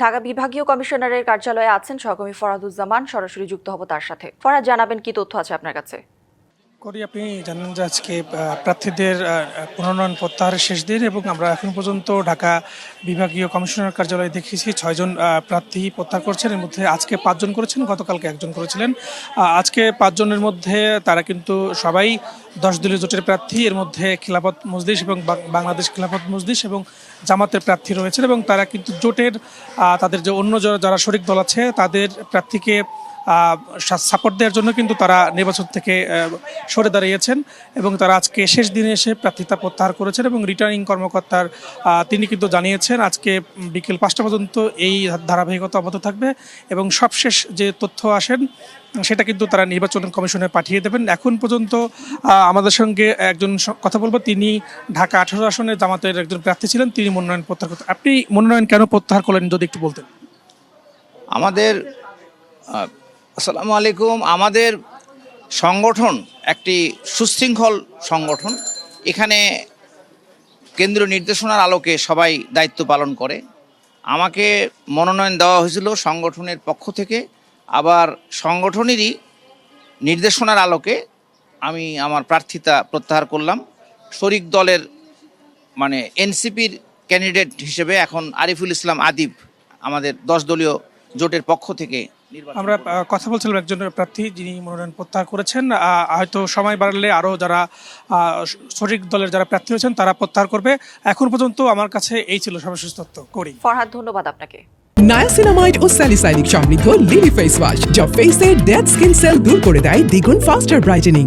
ঢাকা বিভাগীয় কমিশনারের কার্যালয়ে আছেন সহকর্মী ফরাদুজ্জামান সরাসরি যুক্ত হব তার সাথে। ফরাদ, জানাবেন কি তথ্য আছে আপনার কাছে? করি, আপনি জানেন যে আজকে প্রার্থীদের পুনর্নয়ন প্রত্যাহারের শেষ দিন এবং আমরা এখন পর্যন্ত ঢাকা বিভাগীয় কমিশনার কার্যালয়ে দেখেছি ছয়জন প্রার্থী প্রত্যাহার করছেন। এর মধ্যে আজকে পাঁচজন করেছেন, গতকালকে একজন করেছিলেন। আজকে পাঁচজনের মধ্যে তারা কিন্তু সবাই দশ দলীয় জোটের প্রার্থী। এর মধ্যে খিলাফত মজলিস এবং বাংলাদেশ খিলাফত মজলিস এবং জামাতের প্রার্থী রয়েছেন এবং তারা কিন্তু জোটের তাদের যে অন্য যারা শরিক দল আছে, তাদের প্রার্থীকে সাপোর্ট দেওয়ার জন্য কিন্তু তারা নির্বাচন থেকে সরে দাঁড়িয়েছেন এবং তারা আজকে শেষ দিনে এসে প্রার্থিতা প্রত্যাহার করেছেন এবং রিটার্নিং কর্মকর্তার তিনি কিন্তু জানিয়েছেন আজকে বিকেল পাঁচটা পর্যন্ত এই ধারাবাহিকতা অব্যাহত থাকবে এবং সবশেষ যে তথ্য আসেন, সেটা কিন্তু তারা নির্বাচন কমিশনে পাঠিয়ে দেবেন। এখন পর্যন্ত আমাদের সঙ্গে একজন কথা বলব। তিনি ঢাকা আঠারো আসনে জামাতের একজন প্রার্থী ছিলেন, তিনি মনোনয়ন প্রত্যাহার করতেন আপনি মনোনয়ন কেন প্রত্যাহার করলেন যদি একটু বলতেন? আমাদের আসসালামু আলাইকুম। আমাদের সংগঠন একটি সুশৃঙ্খল সংগঠন। এখানে কেন্দ্রীয় নির্দেশনার আলোকে সবাই দায়িত্ব পালন করে। আমাকে মনোনয়ন দেওয়া হয়েছিল সংগঠনের পক্ষ থেকে। আবার সংগঠনেরই নির্দেশনার আলোকে আমি আমার প্রার্থিতা প্রত্যাহার করলাম। শরিক দলের মানে এনসিপির ক্যান্ডিডেট হিসেবে এখন আরিফুল ইসলাম আদিব আমাদের দশ দলীয় জোটের পক্ষ থেকে আমরা কথা বলছিলাম একজন প্রার্থী যিনি মনোনয়ন প্রত্যাহার করেছেন। হয়তো সময় বাড়লে আরও যারা সঠিক দলের যারা প্রার্থী হয়েছেন তারা প্রত্যাহার করবে। এখন পর্যন্ত আমার কাছে এই ছিল সর্বশেষ তথ্য। করি। ফরহাদ ধন্যবাদ আপনাকে। নায়াসিনামাইড ও স্যালিসাইলিক সমৃদ্ধ লিলি ফেস ওয়াশ যা ফেসের ডেড স্কিন সেল দূর করে দেয় দ্বিগুণ ফাস্টার ব্রাইটেনিং